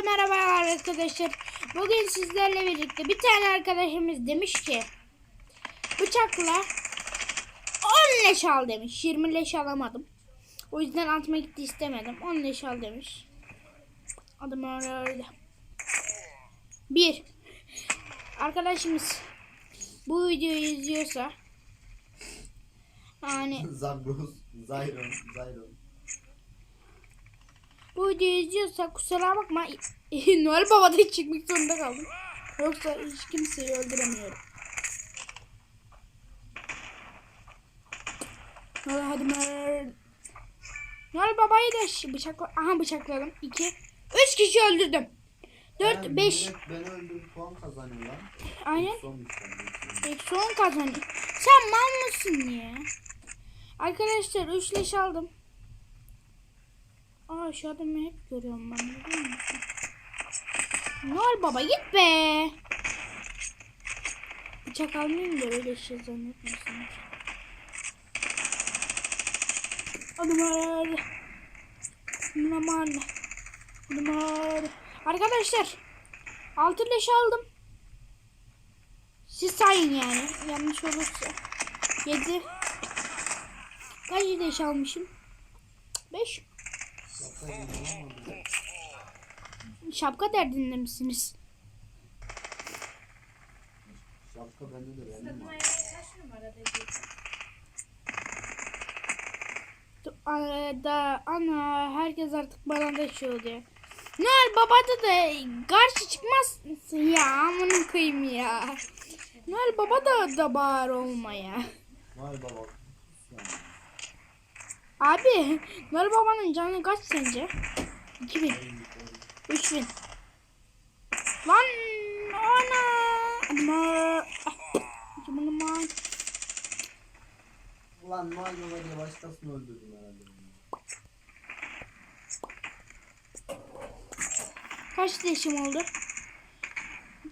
Hepinize merhabalar arkadaşlar. Bugün sizlerle birlikte bir tane arkadaşımız demiş ki bıçakla 10 leş al demiş. 20 leş alamadım. O yüzden atma gitti istemedim. 10 leş al demiş. Adım öyle. Bir. Arkadaşımız bu videoyu izliyorsa yani Zagros, Zyron, Zyron. Bu videoyu izliyorsa kusura bakma Noel Baba'da çıkmak zorunda kaldım. Yoksa hiç kimseyi öldüremiyorum. Hadi hadi mer. Noel Baba'yı da bıçakla... Aha bıçakladım. 2. 3 kişi öldürdüm. 4, Yani 5. millet Beni öldürüp puan kazanıyor lan. Aynen. Eksi 10 kazanıyor. Sen mal mısın ya? Arkadaşlar 3 leş aldım. Aa adamı hep görüyorum ben biliyor musun? Noel baba git be. Bıçak almayayım da öyle şey zannetmesin. Adım öyle. Adım öyle. Adım öyle. Arkadaşlar 6 leş aldım. Siz sayın yani. Yanlış olursa. 7. Kaç leş almışım? 5. Şapka derdinde misiniz? Şapka bende de benim var. Da ana herkes artık bana da şey oluyor. Noel babada da karşı çıkmaz ya amına koyayım ya. Noel baba da da bağır olma ya. Vay baba. Abi Noel babanın canı kaç sence? 2000. 3000. Lan ana. Ama. Aman. Ulan Noel Baba diye başkasını öldürdüm herhalde. Kaç yaşım oldu?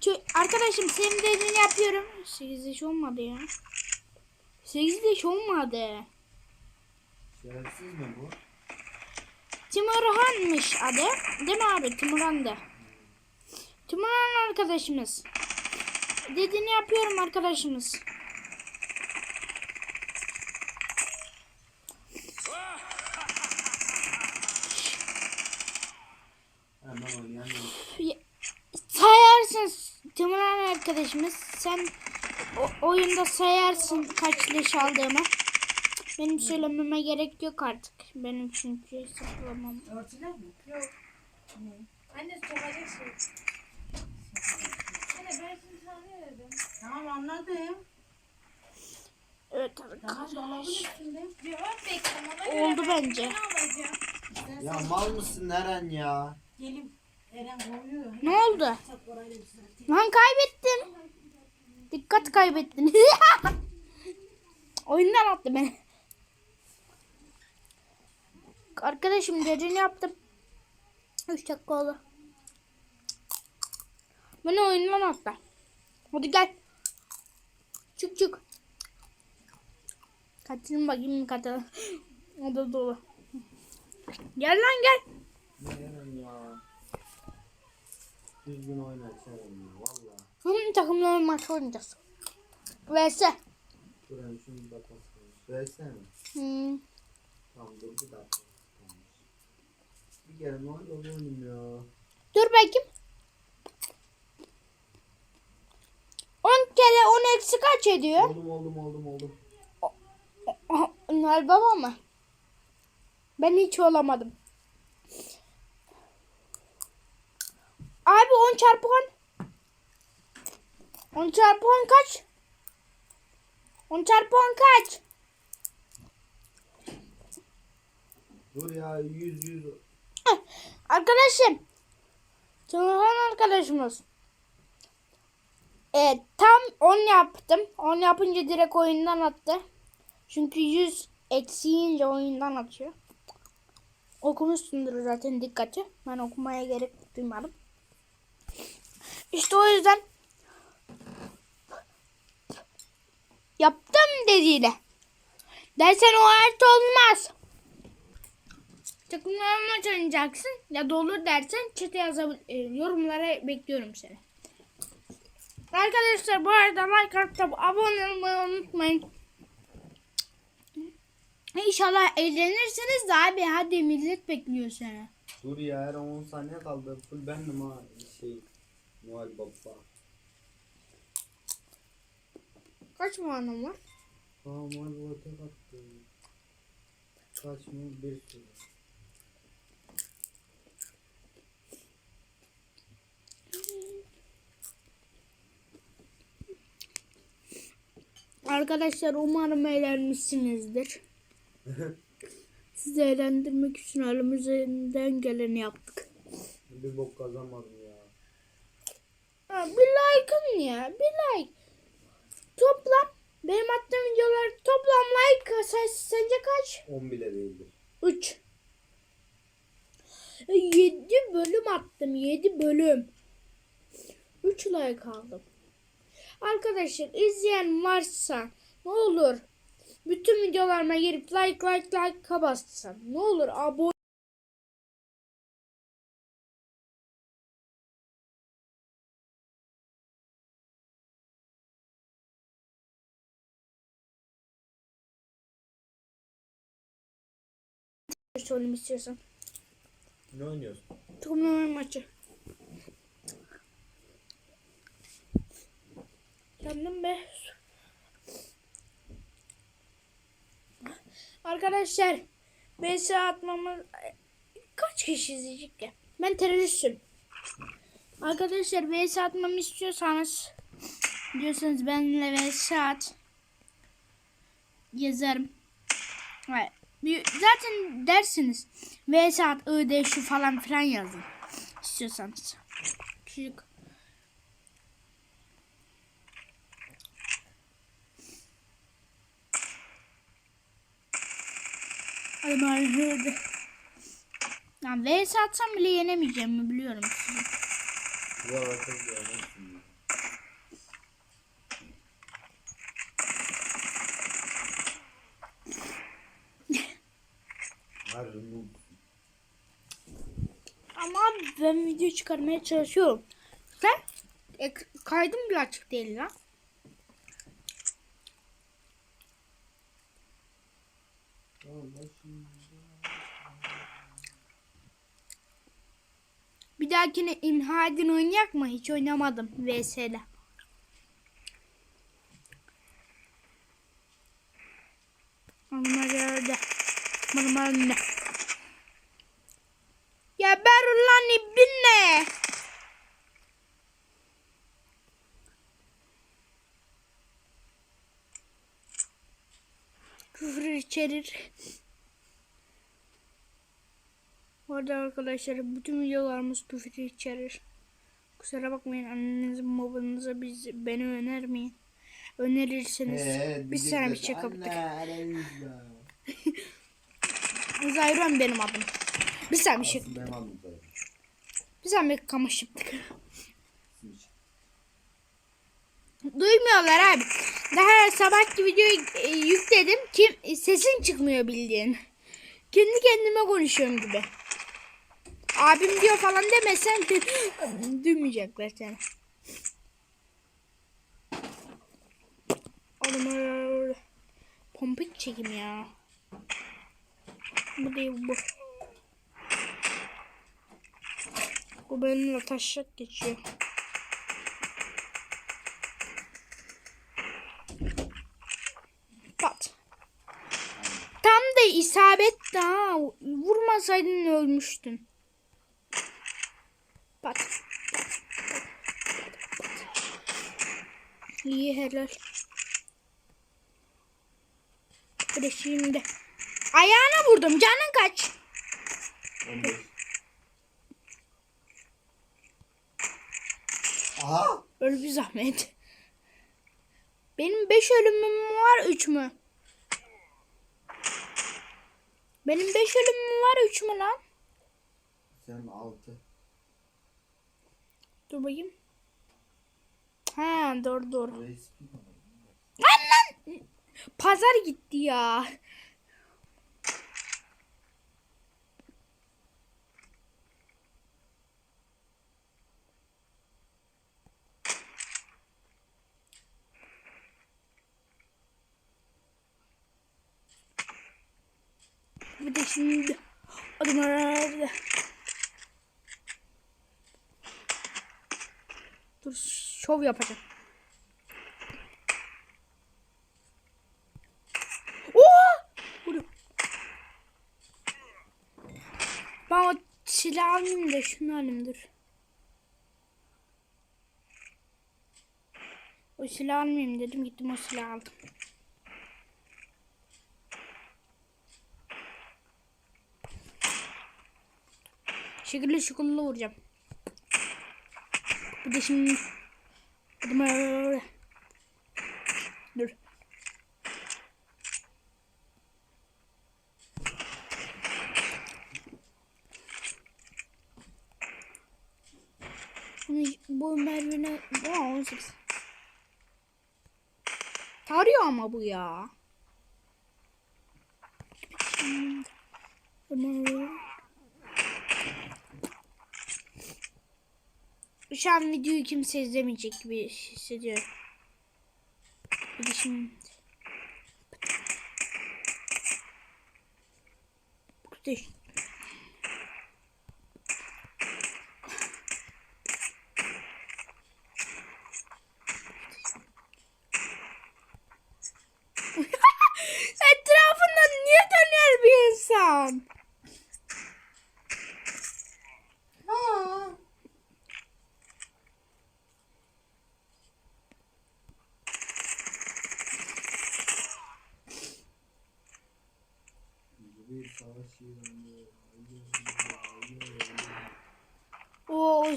Çö- Arkadaşım senin dediğini yapıyorum. 8 yaş olmadı ya. 8 yaş olmadı. Şerefsiz mi bu? Timurhan'mış adı. Değil mi abi? Timurhan'dı. Timurhan arkadaşımız. Dediğini yapıyorum arkadaşımız. Sayarsın Timurhan arkadaşımız. Sen o, oyunda sayarsın kaç leş aldığımı. Benim söylememe gerek yok artık. Benim çünkü sıfırlamam. Örtüler mi? Yok. Anne sokacak şey. Anne ben şimdi sana ne dedim? Tamam anladım. Evet Tamam arkadaşlar. dolabın üstünde. Bir ön bekle ona Oldu ben bence. ne alacağım? Ya mal mısın Eren ya? Gelin. Eren kovuyor. Ne oldu? Orayla saat. Lan kaybettim. Dikkat kaybettin. Oyundan attı beni. Arkadaşım dediğini yaptım. 3 dakika oldu. Beni oyundan attı. Hadi gel. Çık çık. Kaçırın bakayım kaçırın. O da dolu. Gel lan gel. Eren ya? Düzgün oyna Eren ya valla. Hı, takımların maçı oynayacağız. Vs. Eren şunu bir bakalım. Versene. Hmm. Tamam dur bir dakika. Ya. Dur bakayım. 10 kere 10 eksi kaç ediyor? Oldum oldum oldum oldum. Noel Baba mı? Ben hiç olamadım. Abi 10 çarpı 10. 10 çarpı 10 kaç? 10 çarpı 10 kaç? Dur ya 100 100. Arkadaşım. Turhan arkadaşımız. Evet tam 10 yaptım. 10 yapınca direkt oyundan attı. Çünkü 100 eksiyince oyundan atıyor. Okumuşsundur zaten dikkati. Ben okumaya gerek duymadım. İşte o yüzden yaptım dediğiyle. Dersen o artı olmaz. Takımlarla maç oynayacaksın. Ya da olur dersen chat'e yazabilir. e, yorumlara bekliyorum seni. Arkadaşlar bu arada like atıp abone olmayı unutmayın. İnşallah eğlenirsiniz de abi hadi millet bekliyor seni. Dur ya her 10 saniye kaldı. Full bendim ha. Şey. Noel Baba. Kaç puanım var? Aa Noel Baba tek attı. Kaç mı? Bir sürü. Arkadaşlar umarım eğlenmişsinizdir. Sizi eğlendirmek için elimizden geleni yaptık. Bir bok kazanmadım ya. Ha, bir like'ın ya bir like. Toplam benim attığım videolar toplam like sayısı sence kaç? 10 bile değildir. 3. 7 bölüm attım 7 bölüm. 3 like aldım. Arkadaşlar izleyen varsa ne olur bütün videolarıma girip like like like bastırsan. Ne olur abone söyleyeyim istiyorsan. Ne oynuyorsun? Turnuva maçı. Yandım be. Arkadaşlar BS atmamız kaç kişi izleyecek ya? Ben teröristim. Arkadaşlar BS atmamı istiyorsanız diyorsanız benimle BS at yazarım. Evet. Zaten dersiniz. V saat öde şu falan filan yazın. İstiyorsanız. Küçük. Hadi bari hadi. Yani V satsam bile yenemeyeceğim mi biliyorum sizi. Ama ben video çıkarmaya çalışıyorum. Sen e, kaydım bile açık değil lan. Tamam, başım. Bir dahakine imha edin oynayak mı? Hiç oynamadım VS'de. Onlar geldi. Normal ne? Ya ben lan ibne. Küfür içerir. Bu arada arkadaşlar bütün videolarımız küfür içerir. Kusura bakmayın annenizin babanıza biz beni önermeyin. Önerirseniz Ee, bir sene bir şey kaptık. Zayron benim adım. Bir sene bir şey benim adım da. Bir kamış yaptık. Duymuyorlar abi. Daha sabahki videoyu e, yükledim. Kim e, sesin çıkmıyor bildiğin. Kendi kendime konuşuyorum gibi. Abim diyor falan demesen duymayacaklar seni. Oğlum pompik çekim ya. Bu değil bu. Bu benimle taşak geçiyor. Pat. Tam da isabet ha. Vurmasaydın ölmüştün. Pat. Pat. Pat. Pat. İyi helal. Bir şimdi. Ayağına vurdum. Canın kaç? 15. Aha! Öl bir zahmet. Benim 5 ölümüm var 3 mü? Benim 5 ölümüm var 3 mü lan? Sen 6. Dur bakayım. Ha doğru doğru. Lan lan! Pazar gitti ya. Şimdi adım nerede? Dur şov yapacağım. Ben o silah alayım da şunu alayım dur. O silah almayayım dedim gittim o silah aldım. Şıkırlı şıkırlı vuracağım. Bir de şimdi... Dur. Bunu, bu mermine... Bu 18. Tarıyor ama bu ya. Şu an videoyu kimse izlemeyecek gibi hissediyorum. Bir şimdi... Burada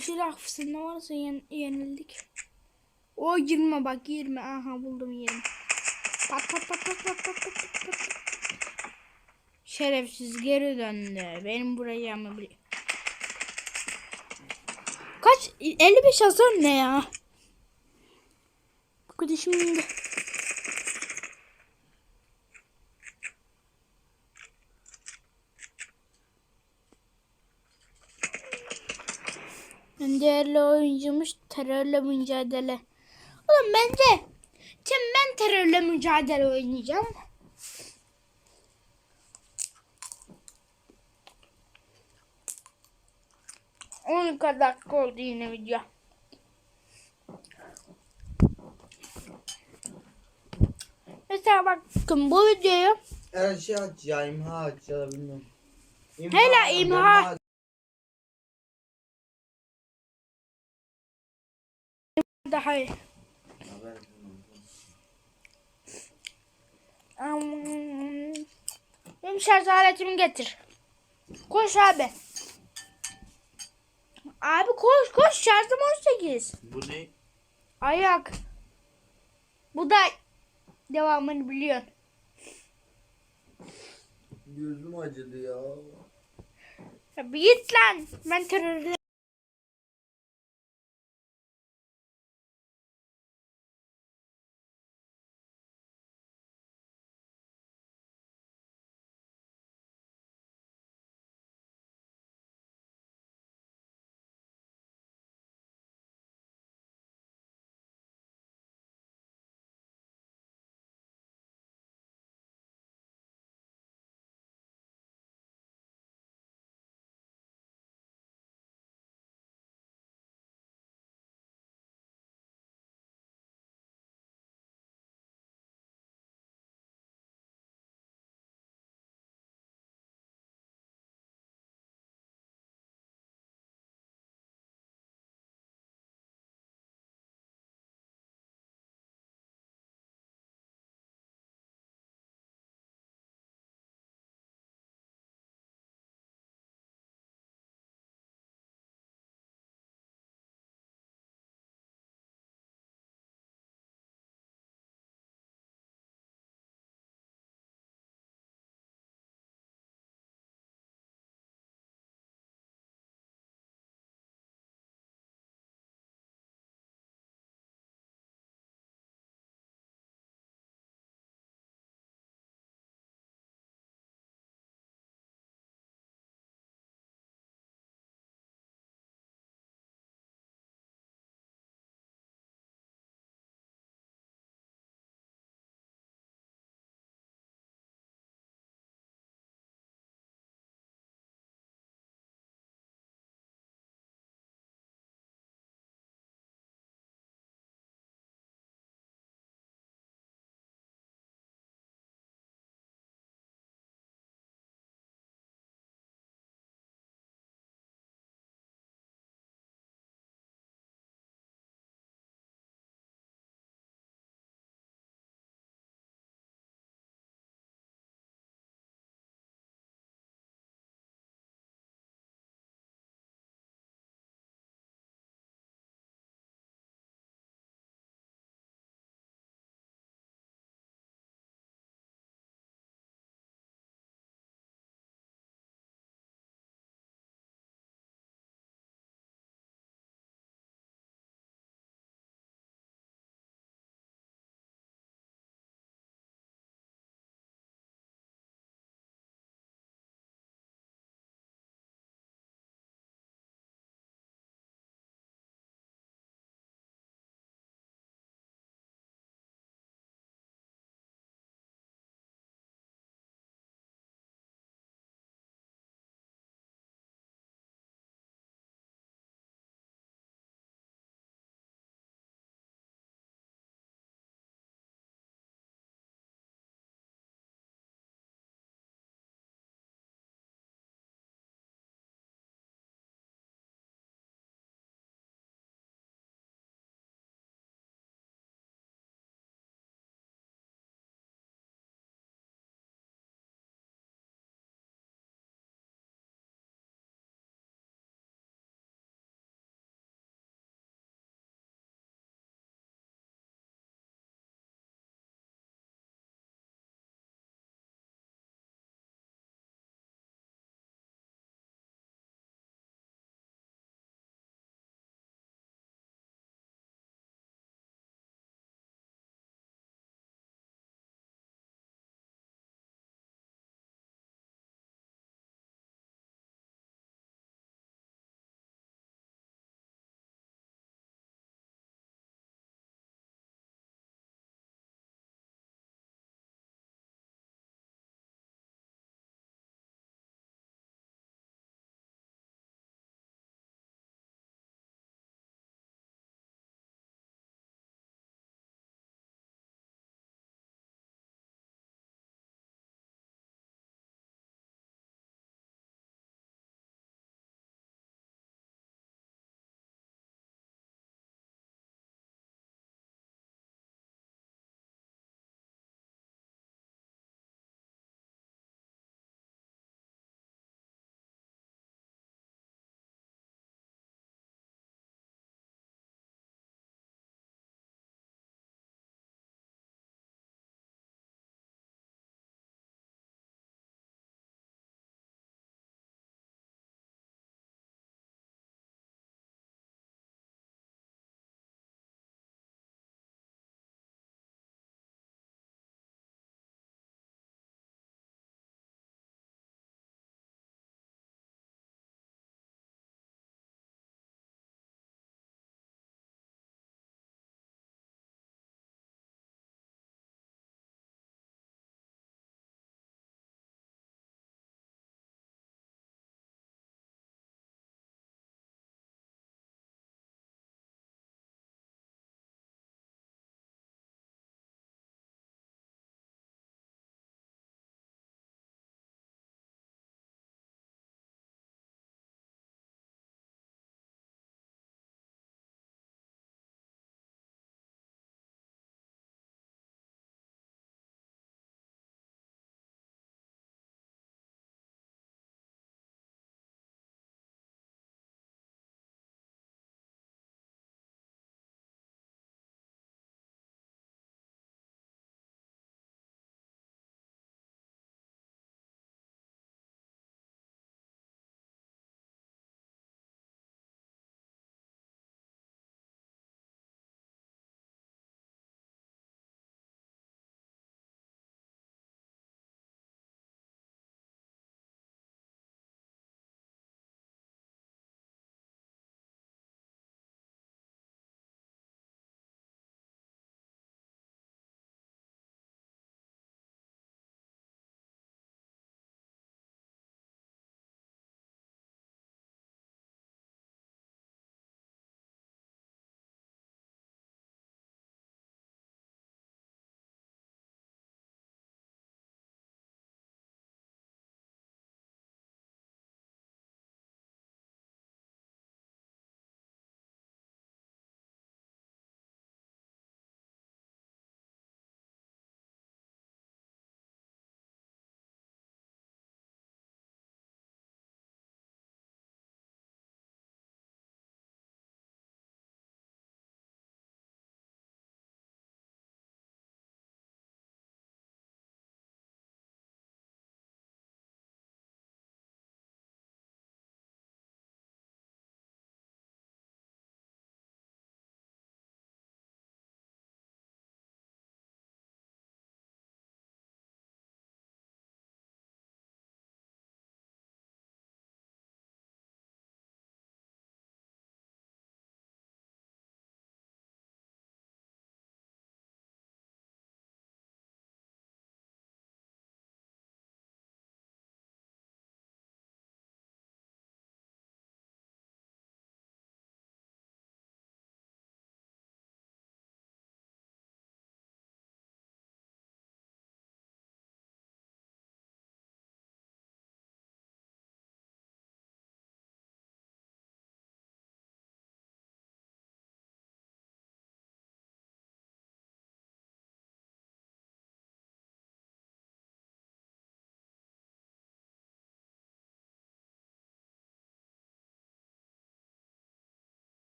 Silah fısında varsa yen, yenildik. O girme bak girme. Aha buldum yerini. Pat pat pat pat pat pat pat pat pat. Şerefsiz geri döndü. Benim buraya mı biliyor? Kaç? 55 hasar ne ya? Bu kadar şimdi. En değerli oyuncumuz terörle mücadele. Oğlum bence şimdi ben terörle mücadele oynayacağım. On kadar oldu yine video. Mesela bakın bu videoyu Her şey aç ya imha aç ya da bilmiyorum. İmha, Hele imha. aç. Um, benim şarj aletimi getir. Koş abi. Abi koş koş şarjım 18. Bu ne? Ayak. Bu da devamını biliyorsun. Gözüm acıdı ya. Ya bir git lan. Ben terörle